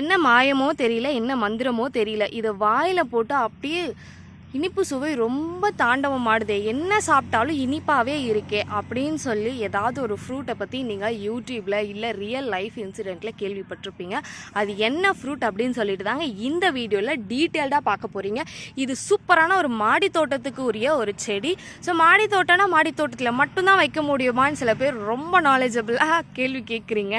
என்ன மாயமோ தெரியல என்ன மந்திரமோ தெரியல. இதை வாயில் போட்டு அப்படியே இனிப்பு சுவை ரொம்ப தாண்டவம் ஆடுதே என்ன சாப்பிட்டாலும் இனிப்பாகவே இருக்கே அப்படின்னு சொல்லி ஏதாவது ஒரு ஃப்ரூட்டை பற்றி நீங்கள் யூடியூப்பில் இல்லை ரியல் லைஃப் இன்சிடெண்ட்டில் கேள்விப்பட்டிருப்பீங்க. அது என்ன ஃப்ரூட் அப்படின்னு சொல்லிட்டு தாங்க இந்த வீடியோவில் டீட்டெயில்டாக பார்க்க போகிறீங்க இது சூப்பரான ஒரு மாடி தோட்டத்துக்கு உரிய ஒரு செடி. ஸோ மாடி தோட்டம்னா மாடி தோட்டத்தில் மட்டும்தான் வைக்க முடியுமான்னு சில பேர் ரொம்ப நாலேஜபிளாக கேள்வி கேட்குறீங்க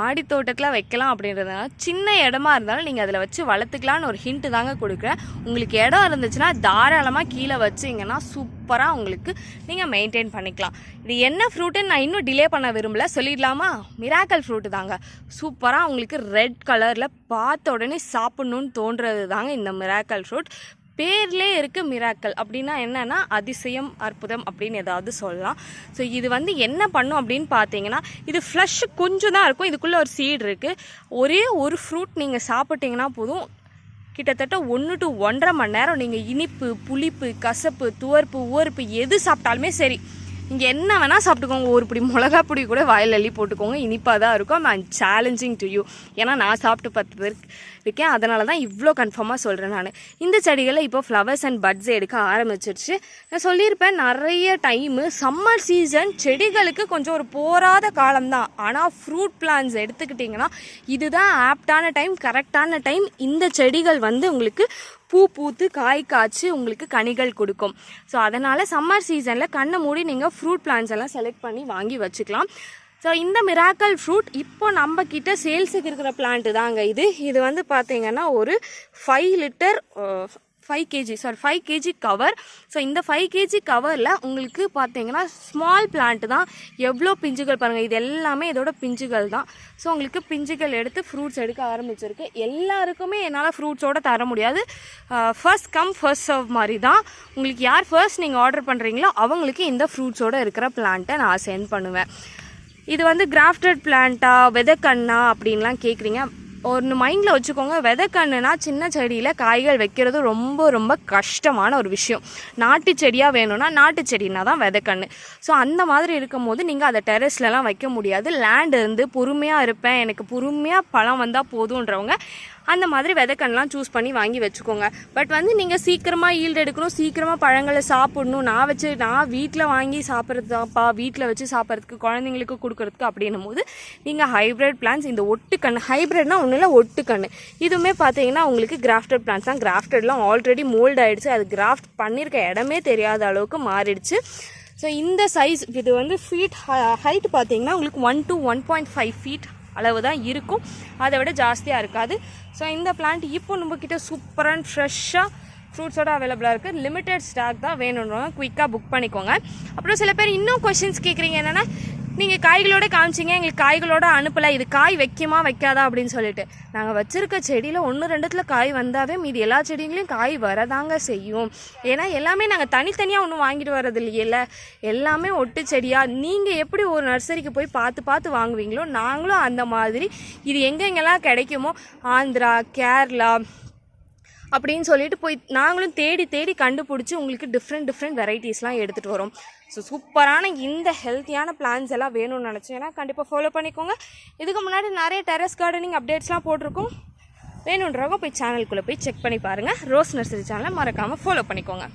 மாடி தோட்டத்தில் வைக்கலாம் அப்படின்றதுனால சின்ன இடமா இருந்தாலும் நீங்கள் அதில் வச்சு வளர்த்துக்கலான்னு ஒரு ஹிண்ட்டு தாங்க கொடுக்குறேன். உங்களுக்கு இடம் இருந்துச்சுன்னா தாராளமாக கீழே வச்சிங்கன்னா சூப்பராக உங்களுக்கு நீங்கள் மெயின்டைன் பண்ணிக்கலாம். இது என்ன ஃப்ரூட்டுன்னு நான் இன்னும் டிலே பண்ண விரும்பல. சொல்லிடலாமா? மிராக்கல் ஃப்ரூட்டு தாங்க. சூப்பராக உங்களுக்கு ரெட் கலரில் பார்த்த உடனே சாப்பிட்ணுன்னு தோன்றது தாங்க இந்த மிராக்கல் ஃப்ரூட் பேர்லே இருக்கு மிராக்கல் அப்படின்னா என்னென்னா அதிசயம் அற்புதம் அப்படின்னு ஏதாவது சொல்லலாம். ஸோ இது வந்து என்ன பண்ணும் அப்படின்னு பார்த்தீங்கன்னா இது ஃப்ளஷ் கொஞ்சம் தான் இருக்கும். இதுக்குள்ளே ஒரு சீடு இருக்குது ஒரே ஒரு ஃப்ரூட் நீங்கள் சாப்பிட்டீங்கன்னா போதும். கிட்டத்தட்ட ஒன்று டு ஒன்றரை மணி நேரம் நீங்கள் இனிப்பு புளிப்பு கசப்பு துவர்ப்பு உவர்ப்பு எது சாப்பிட்டாலுமே சரி நீங்கள் என்ன வேணால் சாப்பிட்டுக்கோங்க. ஒரு பிடி மிளகா பொடி கூட வாயில் அள்ளி போட்டுக்கோங்க. இனிப்பாக தான் இருக்கும். ஐம் சேலஞ்சிங் டு யூ ஏன்னா நான் சாப்பிட்டு பத்து பேருக்கு இருக்கேன். அதனால தான் இவ்வளோ கன்ஃபார்மாக சொல்கிறேன் நான். இந்த செடிகளில் இப்போ ஃப்ளவர்ஸ் அண்ட் பட்ஸ் எடுக்க ஆரம்பிச்சிருச்சு. நான் சொல்லியிருப்பேன் நிறைய டைமு சம்மர் சீசன் செடிகளுக்கு கொஞ்சம் ஒரு போராத காலம்தான் ஆனால் ஃப்ரூட் பிளான்ஸ் எடுத்துக்கிட்டிங்கன்னா இதுதான் ஆப்டான டைம் கரெக்டான டைம் இந்த செடிகள் வந்து உங்களுக்கு பூ பூத்து காய் காய்ச்சி உங்களுக்கு கனிகள் கொடுக்கும். ஸோ அதனால் சம்மர் சீசனில் கண்ணை மூடி நீங்கள் ஃப்ரூட் பிளான்ஸ் எல்லாம் செலக்ட் பண்ணி வாங்கி வச்சுக்கலாம். ஸோ இந்த மிராக்கல் ஃப்ரூட் இப்போ நம்ம கிட்ட சேல்ஸுக்கு இருக்கிற பிளான்ட்டு தாங்க இது. இது வந்து பார்த்தீங்கன்னா ஒரு five litre five KG sorry five KG cover so இந்த ஃபைவ் கேஜி கவரில் உங்களுக்கு பார்த்தீங்கன்னா ஸ்மால் பிளான்ட் தான். எவ்வளோ பிஞ்சுகள் பாருங்கள் இது எல்லாமே இதோட பிஞ்சுகள் தான். ஸோ உங்களுக்கு பிஞ்சுகள் எடுத்து ஃப்ரூட்ஸ் எடுக்க ஆரம்பிச்சிருக்கு. எல்லாருக்குமே என்னால் ஃப்ரூட்ஸோடு தர முடியாது. ஃபர்ஸ்ட் கம் ஃபர்ஸ்ட் சர்வ் மாதிரி தான். உங்களுக்கு யார் ஃபர்ஸ்ட் நீங்கள் ஆர்டர் பண்ணுறீங்களோ அவங்களுக்கு இந்த ஃப்ரூட்ஸோட இருக்கிற பிளான்ட்டை நான் சென்ட் பண்ணுவேன். இது வந்து கிராஃப்டட் பிளான்ட்டா வெதக்கண்ணா அப்படின்லாம் கேட்குறீங்க ஒன்று மைண்டில் வச்சுக்கோங்க விதைக்கண்ணுனா சின்ன செடியில் காய்கள் வைக்கிறது ரொம்ப ரொம்ப கஷ்டமான ஒரு விஷயம். நாட்டு செடியாக வேணும்னா நாட்டு செடினா தான் விதைக்கண்ணு. ஸோ அந்த மாதிரி இருக்கும் போது நீங்கள் அதை டெரஸ்லலாம் வைக்க முடியாது. லேண்ட் இருந்து பொறுமையாக இருப்பேன் எனக்கு பொறுமையாக பழம் வந்தால் போதுன்றவங்க அந்த மாதிரி விதைக்கண்ணெலாம் சூஸ் பண்ணி வாங்கி வச்சுக்கோங்க. பட் வந்து நீங்கள் சீக்கிரமாக ஈல்டு எடுக்கணும் சீக்கிரமாக பழங்களை சாப்பிடணும். நான் வச்சு நான் வீட்டில் வாங்கி சாப்பிட்றது தான்ப்பா வீட்டில் வச்சு சாப்பிட்றதுக்கு குழந்தைங்களுக்கு கொடுக்குறதுக்கு அப்படின்னும் போது நீங்கள் ஹைப்ரிட் பிளான்ஸ் இந்த ஒட்டுக்கண்ணு ஹைப்ரிட்னா ஒன்றும் இல்லை ஒட்டுக்கண்ணு. இதுவுமே பார்த்தீங்கன்னா உங்களுக்கு கிராஃப்டட் பிளான்ஸ் தான். கிராஃப்டட்லாம் ஆல்ரெடி மோல்ட் ஆகிடுச்சு அது கிராஃப்ட் பண்ணியிருக்க இடமே தெரியாத அளவுக்கு மாறிடுச்சு. ஸோ இந்த சைஸ் இது வந்து ஃபீட் ஹைட் பார்த்தீங்கன்னா உங்களுக்கு one to one point five feet அளவு தான் இருக்கும். அதை விட ஜாஸ்தியாக இருக்காது. ஸோ இந்த பிளான்ட் இப்போ நம்மக்கிட்ட சூப்பர் அண்ட் ஃப்ரெஷ்ஷாக ஃப்ரூட்ஸோட அவைலபிளாக இருக்குது லிமிடெட் ஸ்டாக் தான் வேணுன்றவங்க குயிக்காக புக் பண்ணிக்கோங்க. அப்புறம் சில பேர் இன்னும் கொஷின்ஸ் கேட்குறீங்க என்னென்னா நீங்கள் காய்களோட காமிச்சிங்க எங்களுக்கு காய்களோட அனுப்பலை இது காய் வைக்குமா வைக்காதா அப்படின்னு சொல்லிட்டு. நாங்கள் வச்சுருக்க செடியில் ஒன்று ரெண்டுத்தில் காய் வந்தாவே மீதி எல்லா செடிங்களையும் காய் வரதாங்க செய்யும். ஏன்னா எல்லாமே நாங்கள் தனித்தனியாக ஒன்றும் வாங்கிட்டு வர்றது இல்லையில. எல்லாமே ஒட்டு செடியாக நீங்கள் எப்படி ஒரு நர்சரிக்கு போய் பார்த்து பார்த்து வாங்குவீங்களோ நாங்களும் அந்த மாதிரி. இது எங்கெங்கெல்லாம் கிடைக்குமோ ஆந்திரா கேரளா அப்படின்னு சொல்லிட்டு போய் நாங்களும் தேடி தேடி கண்டுபிடிச்சி உங்களுக்கு டிஃப்ரெண்ட் டிஃப்ரெண்ட் வெரைட்டிஸ்லாம் எடுத்துகிட்டு வரோம். ஸோ சூப்பரான இந்த ஹெல்த்தியான பிளான்ஸ் எல்லாம் வேணும்னு நினச்சேன்னா கண்டிப்பாக ஃபாலோ பண்ணிக்கோங்க. இதுக்கு முன்னாடி நிறைய டெரஸ் கார்டனிங் அப்டேட்ஸ்லாம் போட்டிருக்கோம். வேணுன்றவங்க போய் சேனலுக்குள்ளே போய் செக் பண்ணி பாருங்கள் ரோஸ் நர்சரி சேனலை மறக்காமல் ஃபாலோ பண்ணிக்கோங்க.